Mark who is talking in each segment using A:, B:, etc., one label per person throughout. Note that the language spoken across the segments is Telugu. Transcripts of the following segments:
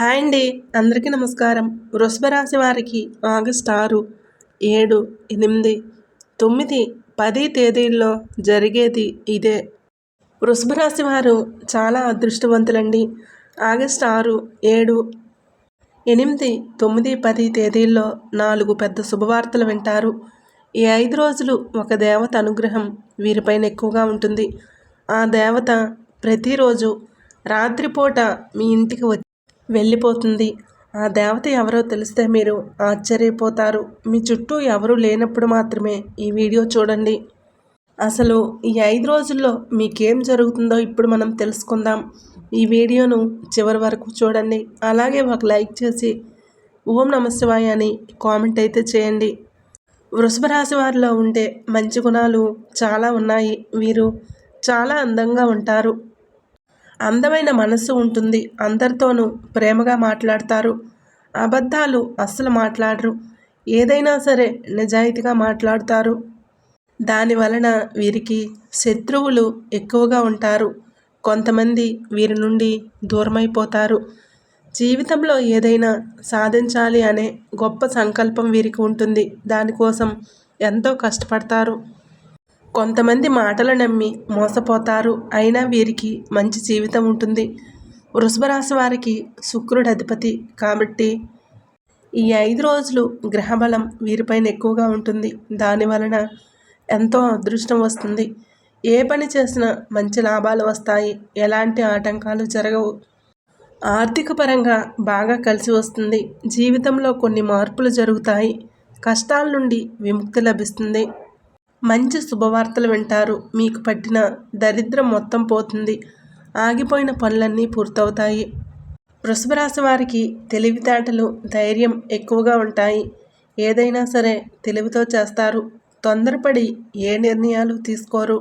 A: హాయ్ అండి. అందరికీ నమస్కారం. వృషభ రాశి వారికి ఆగస్ట్ ఆరు ఏడు ఎనిమిది తొమ్మిది పది తేదీల్లో జరిగేది ఇదే. వృషభ రాశి వారు చాలా అదృష్టవంతులండి. ఆగస్ట్ ఆరు ఏడు ఎనిమిది తొమ్మిది పది తేదీల్లో నాలుగు పెద్ద శుభవార్తలు వింటారు. ఈ ఐదు రోజులు ఒక దేవత అనుగ్రహం వీరిపైన ఎక్కువగా ఉంటుంది. ఆ దేవత ప్రతిరోజు రాత్రిపూట మీ ఇంటికి వచ్చి వెళ్ళిపోతుంది. ఆ దేవత ఎవరో తెలిస్తే మీరు ఆశ్చర్యపోతారు. మీ చుట్టూ ఎవరు లేనప్పుడు మాత్రమే ఈ వీడియో చూడండి. అసలు ఈ ఐదు రోజుల్లో మీకేం జరుగుతుందో ఇప్పుడు మనం తెలుసుకుందాం. ఈ వీడియోను చివరి వరకు చూడండి. అలాగే ఒక లైక్ చేసి ఓం నమశివాయ అని కామెంట్ అయితే చేయండి. వృషభ రాశి వారిలో ఉండే మంచి గుణాలు చాలా ఉన్నాయి. వీరు చాలా అందంగా ఉంటారు. అందమైన మనసు ఉంటుంది. అందరితోనూ ప్రేమగా మాట్లాడతారు. అబద్ధాలు అస్సలు మాట్లాడరు. ఏదైనా సరే నిజాయితీగా మాట్లాడతారు. దాని వలన వీరికి శత్రువులు ఎక్కువగా ఉంటారు. కొంతమంది వీరి నుండి దూరమైపోతారు. జీవితంలో ఏదైనా సాధించాలి అనే గొప్ప సంకల్పం వీరికి ఉంటుంది. దానికోసం ఎంతో కష్టపడతారు. కొంతమంది మాటలు నమ్మి మోసపోతారు. అయినా వీరికి మంచి జీవితం ఉంటుంది. వృషభరాశి వారికి శుక్రుడు అధిపతి కాబట్టి ఈ ఐదు రోజులు గ్రహబలం వీరిపైన ఎక్కువగా ఉంటుంది. దాని వలన ఎంతో అదృష్టం వస్తుంది. ఏ పని చేసినా మంచి లాభాలు వస్తాయి. ఎలాంటి ఆటంకాలు జరగవు. ఆర్థిక పరంగా బాగా కలిసి వస్తుంది. జీవితంలో కొన్ని మార్పులు జరుగుతాయి. కష్టాల నుండి విముక్తి లభిస్తుంది. మంచి శుభవార్తలు వింటారు. మీకు పట్టిన దరిద్రం మొత్తం పోతుంది. ఆగిపోయిన పనులన్నీ పూర్తవుతాయి. వృషభరాశి వారికి తెలివితేటలు ధైర్యం ఎక్కువగా ఉంటాయి. ఏదైనా సరే తెలివితో చేస్తారు. తొందరపడి ఏ నిర్ణయాలు తీసుకోరు.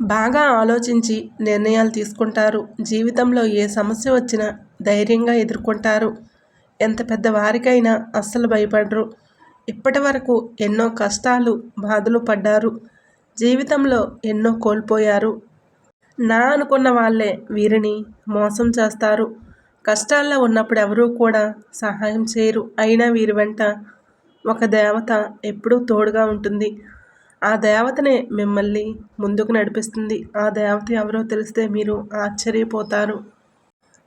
A: బాగా ఆలోచించి నిర్ణయాలు తీసుకుంటారు. జీవితంలో ఏ సమస్య వచ్చినా ధైర్యంగా ఎదుర్కొంటారు. ఎంత పెద్ద వారికైనా అస్సలు భయపడరు. ఇప్పటి వరకు ఎన్నో కష్టాలు బాధలు పడ్డారు. జీవితంలో ఎన్నో కోల్పోయారు. నా అనుకున్న వాళ్ళే వీరిని మోసం చేస్తారు. కష్టాల్లో ఉన్నప్పుడు ఎవరూ కూడా సహాయం చేయరు. అయినా వీరి వెంట ఒక దేవత ఎప్పుడూ తోడుగా ఉంటుంది. ఆ దేవతనే మిమ్మల్ని ముందుకు నడిపిస్తుంది. ఆ దేవత ఎవరో తెలిస్తే మీరు ఆశ్చర్యపోతారు.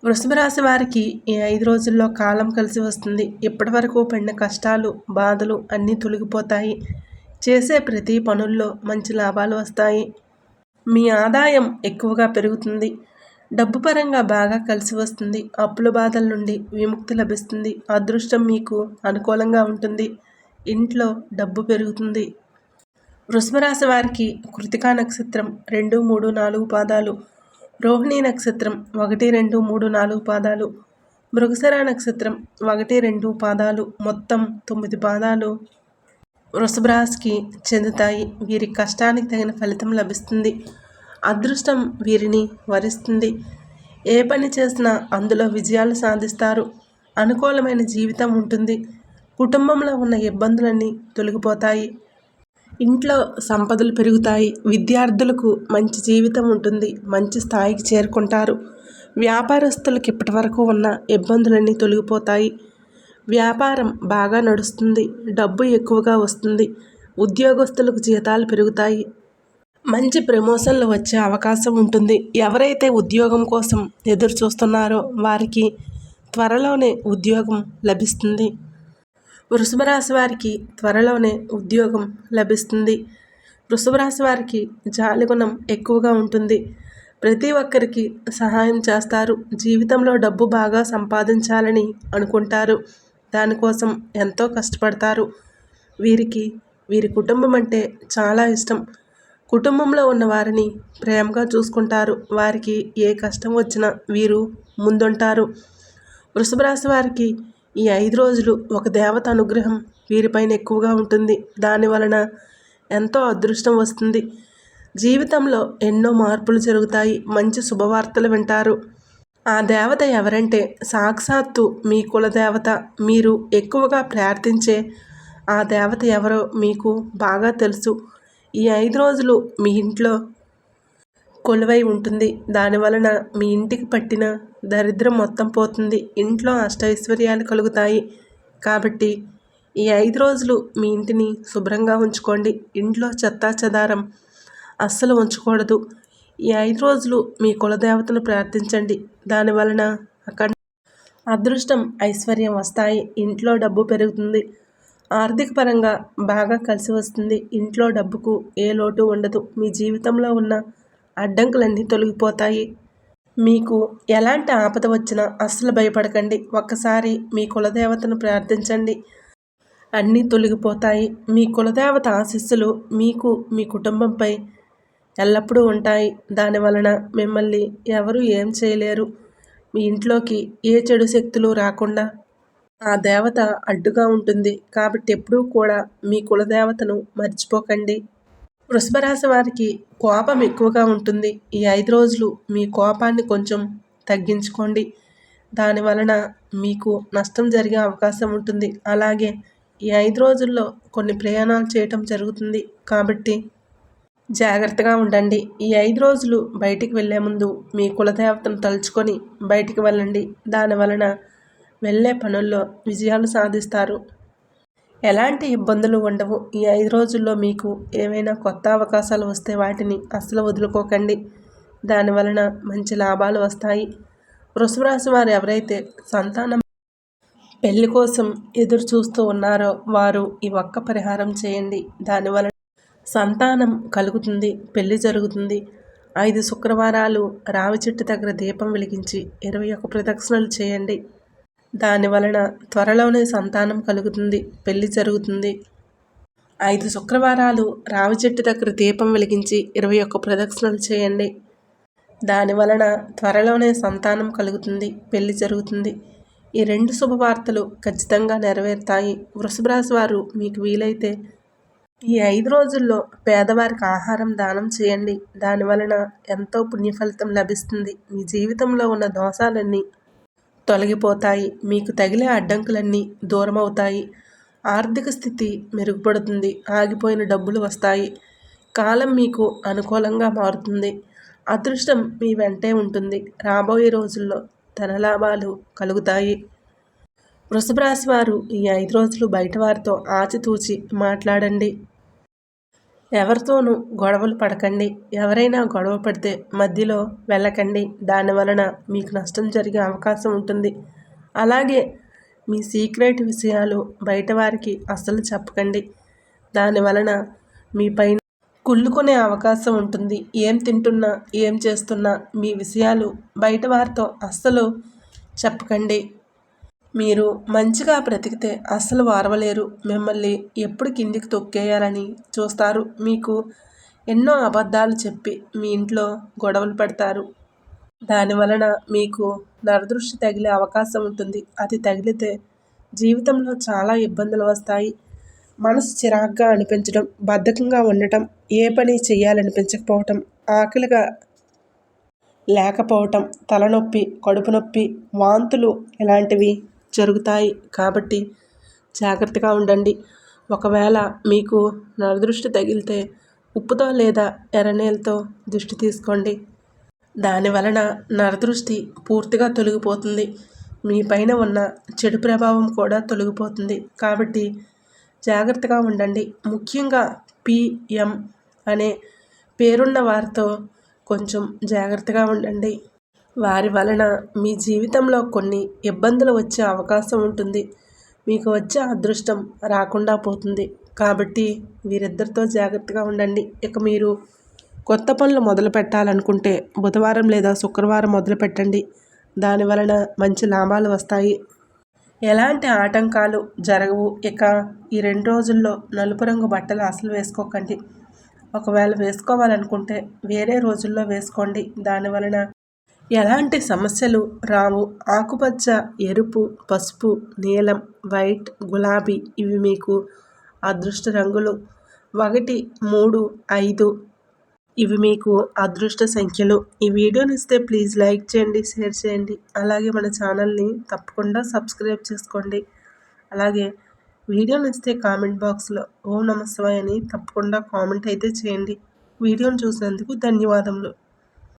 A: వృషభ రాశి వారికి ఈ ఐదు రోజుల్లో కాలం కలిసి వస్తుంది. ఇప్పటి వరకు పడిన కష్టాలు బాధలు అన్నీ తొలగిపోతాయి. చేసే ప్రతి పనుల్లో మంచి లాభాలు వస్తాయి. మీ ఆదాయం ఎక్కువగా పెరుగుతుంది. డబ్బు పరంగా బాగా కలిసి వస్తుంది. అప్పుల బాధల నుండి విముక్తి లభిస్తుంది. అదృష్టం మీకు అనుకూలంగా ఉంటుంది. ఇంట్లో డబ్బు పెరుగుతుంది. వృషభ రాశి వారికి కృతికా నక్షత్రం రెండు మూడు నాలుగు పాదాలు. రోహిణి నక్షత్రం ఒకటి రెండు మూడు నాలుగు పాదాలు. మృగసర నక్షత్రం ఒకటి రెండు పాదాలు. మొత్తం తొమ్మిది పాదాలు. వృషభరాశికి చెందుతాయి. వీరి కష్టానికి తగిన ఫలితం లభిస్తుంది. అదృష్టం వీరిని వరిస్తుంది. ఏ పని చేసినా అందులో విజయాలు సాధిస్తారు. అనుకూలమైన జీవితం ఉంటుంది. కుటుంబంలో ఉన్న ఇబ్బందులన్నీ తొలగిపోతాయి. ఇంట్లో సంపదలు పెరుగుతాయి విద్యార్థులకు మంచి జీవితం ఉంటుంది మంచి స్థాయికి చేరుకుంటారు. వ్యాపారస్తులకు ఇప్పటి వరకు ఉన్న ఇబ్బందులన్నీ తొలగిపోతాయి. వ్యాపారం బాగా నడుస్తుంది డబ్బు ఎక్కువగా వస్తుంది ఉద్యోగస్తులకు జీతాలు పెరుగుతాయి. మంచి ప్రమోషన్లు వచ్చే అవకాశం ఉంటుంది. ఎవరైతే ఉద్యోగం కోసం ఎదురు చూస్తున్నారో వారికి త్వరలోనే ఉద్యోగం లభిస్తుంది. వృషభ రాశి వారికి త్వరలోనే ఉద్యోగం లభిస్తుంది. వృషభ రాశి వారికి జాలిగుణం ఎక్కువగా ఉంటుంది. ప్రతి ఒక్కరికి సహాయం చేస్తారు. జీవితంలో డబ్బు బాగా సంపాదించాలని అనుకుంటారు. దానికోసం ఎంతో కష్టపడతారు. వీరికి వీరి కుటుంబం అంటే చాలా ఇష్టం. కుటుంబంలో ఉన్న వారిని ప్రేమగా చూసుకుంటారు. వారికి ఏ కష్టం వచ్చినా వీరు ముందుంటారు. వృషభ రాశి వారికి ఈ ఐదు రోజులు ఒక దేవత అనుగ్రహం వీరిపైన ఎక్కువగా ఉంటుంది. దాని వలన ఎంతో అదృష్టం వస్తుంది. జీవితంలో ఎన్నో మార్పులు జరుగుతాయి. మంచి శుభవార్తలు వింటారు. ఆ దేవత ఎవరంటే సాక్షాత్తు మీ కులదేవత. మీరు ఎక్కువగా ప్రార్థించే ఆ దేవత ఎవరో మీకు బాగా తెలుసు. ఈ ఐదు రోజులు మీ ఇంట్లో కొలువై ఉంటుంది. దాని వలన మీ ఇంటికి పట్టిన దరిద్రం మొత్తం పోతుంది. ఇంట్లో అష్టైశ్వర్యాలు కలుగుతాయి. కాబట్టి ఈ ఐదు రోజులు మీ ఇంటిని శుభ్రంగా ఉంచుకోండి. ఇంట్లో చెత్తా చెదారం అస్సలు ఉంచకూడదు. ఈ ఐదు రోజులు మీ కులదేవతను ప్రార్థించండి. దాని వలన అక్కడ అదృష్టం ఐశ్వర్యం వస్తాయి. ఇంట్లో డబ్బు పెరుగుతుంది. ఆర్థిక పరంగా బాగా కలిసి వస్తుంది. ఇంట్లో డబ్బుకు ఏ లోటు ఉండదు. మీ జీవితంలో ఉన్న అడ్డంకులన్నీ తొలగిపోతాయి. మీకు ఎలాంటి ఆపద వచ్చినా అస్సలు భయపడకండి. ఒక్కసారి మీ కులదేవతను ప్రార్థించండి. అన్నీ తొలగిపోతాయి. మీ కులదేవత ఆశీస్సులు మీకు మీ కుటుంబంపై ఎల్లప్పుడూ ఉంటాయి. దాని వలన మిమ్మల్ని ఎవరు ఏం చేయలేరు. మీ ఇంట్లోకి ఏ చెడు శక్తులు రాకుండా ఆ దేవత అడ్డుగా ఉంటుంది. కాబట్టి ఎప్పుడూ కూడా మీ కులదేవతను మర్చిపోకండి. వృషభరాశి వారికి కోపం ఎక్కువగా ఉంటుంది. ఈ ఐదు రోజులు మీ కోపాన్ని కొంచెం తగ్గించుకోండి. దాని వలన మీకు నష్టం జరిగే అవకాశం ఉంటుంది. అలాగే ఈ ఐదు రోజుల్లో కొన్ని ప్రయాణాలు చేయటం జరుగుతుంది. కాబట్టి జాగ్రత్తగా ఉండండి. ఈ ఐదు రోజులు బయటికి వెళ్ళే ముందు మీ కులదేవతను తలుచుకొని బయటికి వెళ్ళండి. దాని వలన వెళ్ళే పనుల్లో విజయాలు సాధిస్తారు. ఎలాంటి ఇబ్బందులు ఉండవు. ఈ ఐదు రోజుల్లో మీకు ఏవైనా కొత్త అవకాశాలు వస్తే వాటిని అస్సలు వదులుకోకండి. దాని వలన మంచి లాభాలు వస్తాయి. వృషభరాశి వారు ఎవరైతే సంతానం పెళ్ళి కోసం ఎదురు చూస్తూ ఉన్నారో వారు ఈ ఒక్క పరిహారం చేయండి. దానివలన సంతానం కలుగుతుంది పెళ్ళి జరుగుతుంది. ఐదు శుక్రవారాలు రావి చెట్టు దగ్గర దీపం వెలిగించి ఇరవై ఒక్క ప్రదక్షిణలు చేయండి. దాని వలన త్వరలోనే సంతానం కలుగుతుంది పెళ్ళి జరుగుతుంది. ఐదు శుక్రవారాలు రావి చెట్టు దగ్గర దీపం వెలిగించి ఇరవై ఒక్క ప్రదక్షిణలు చేయండి. దాని వలన త్వరలోనే సంతానం కలుగుతుంది పెళ్ళి జరుగుతుంది. ఈ రెండు శుభవార్తలు ఖచ్చితంగా నెరవేరుతాయి. వృషభరాశి వారు మీకు వీలైతే ఈ ఐదు రోజుల్లో పేదవారికి ఆహారం దానం చేయండి. దాని వలన ఎంతో పుణ్యఫలితం లభిస్తుంది. మీ జీవితంలో ఉన్న దోషాలన్నీ తొలగిపోతాయి. మీకు తగిలే అడ్డంకులన్నీ దూరం అవుతాయి ఆర్థిక స్థితి మెరుగుపడుతుంది. ఆగిపోయిన డబ్బులు వస్తాయి. కాలం మీకు అనుకూలంగా మారుతుంది. అదృష్టం మీ వెంటే ఉంటుంది. రాబోయే రోజుల్లో ధనలాభాలు కలుగుతాయి. వృషభ రాశి వారు ఈ ఐదు రోజులు బయట వారితో ఆచితూచి మాట్లాడండి. ఎవరితోనూ గొడవలు పడకండి. ఎవరైనా గొడవ పడితే మధ్యలో వెళ్ళకండి. దాని వలన మీకు నష్టం జరిగే అవకాశం ఉంటుంది. అలాగే మీ సీక్రెట్ విషయాలు బయట వారికి అస్సలు చెప్పకండి. దాని వలన మీ పైన కుళ్ళుకునే అవకాశం ఉంటుంది. ఏం తింటున్నా ఏం చేస్తున్నా మీ విషయాలు బయట వారితో అస్సలు చెప్పకండి. మీరు మంచిగా బ్రతికితే అస్సలు వారవలేరు. మిమ్మల్ని ఎప్పుడు కిందికి తొక్కేయాలని చూస్తారు. మీకు ఎన్నో అబద్ధాలు చెప్పి మీ ఇంట్లో గొడవలు పెడతారు. దాని వలన మీకు నరదృష్టి తగిలే అవకాశం ఉంటుంది. అది తగిలితే జీవితంలో చాలా ఇబ్బందులు వస్తాయి. మనసు చిరాగ్గా అనిపించడం బద్ధకంగా ఉండటం ఏ పని చేయాలనిపించకపోవటం ఆకలిగా లేకపోవటం తలనొప్పి కడుపు నొప్పి వాంతులు ఇలాంటివి జరుగుతాయి. కాబట్టి జాగ్రత్తగా ఉండండి. ఒకవేళ మీకు నరదృష్టి తగిలితే ఉప్పుతో లేదా ఎర్రనీళ్ళతో దృష్టి తీసుకోండి. దాని వలన నరదృష్టి పూర్తిగా తొలగిపోతుంది. మీ పైన ఉన్న చెడు ప్రభావం కూడా తొలగిపోతుంది. కాబట్టి జాగ్రత్తగా ఉండండి. ముఖ్యంగా పిఎం అనే పేరున్న వారితో కొంచెం జాగ్రత్తగా ఉండండి. వారి వలన మీ జీవితంలో కొన్ని ఇబ్బందులు వచ్చే అవకాశం ఉంటుంది. మీకు వచ్చే అదృష్టం రాకుండా పోతుంది. కాబట్టి వీరిద్దరితో జాగ్రత్తగా ఉండండి. ఇక మీరు కొత్త పనులు మొదలు పెట్టాలనుకుంటే బుధవారం లేదా శుక్రవారం మొదలు పెట్టండి. దాని వలన మంచి లాభాలు వస్తాయి. ఎలాంటి ఆటంకాలు జరగవు. ఇక ఈ రెండు రోజుల్లో నలుపు రంగు బట్టలు అసలు వేసుకోకండి. ఒకవేళ వేసుకోవాలనుకుంటే వేరే రోజుల్లో వేసుకోండి. దాని వలన ఎలాంటి సమస్యలు రావు? ఆకుపచ్చ ఎరుపు పసుపు నీలం వైట్ గులాబీ ఇవి మీకు అదృష్ట రంగులు. ఒకటి మూడు ఐదు ఇవి మీకు అదృష్ట సంఖ్యలు. ఈ వీడియోని ఇస్తే ప్లీజ్ లైక్ చేయండి షేర్ చేయండి. అలాగే మన ఛానల్ని తప్పకుండా సబ్స్క్రైబ్ చేసుకోండి. అలాగే వీడియోని ఇస్తే కామెంట్ బాక్స్లో ఓం నమస్వాయ్ అని తప్పకుండా కామెంట్ అయితే చేయండి. వీడియోని చూసినందుకు ధన్యవాదములు.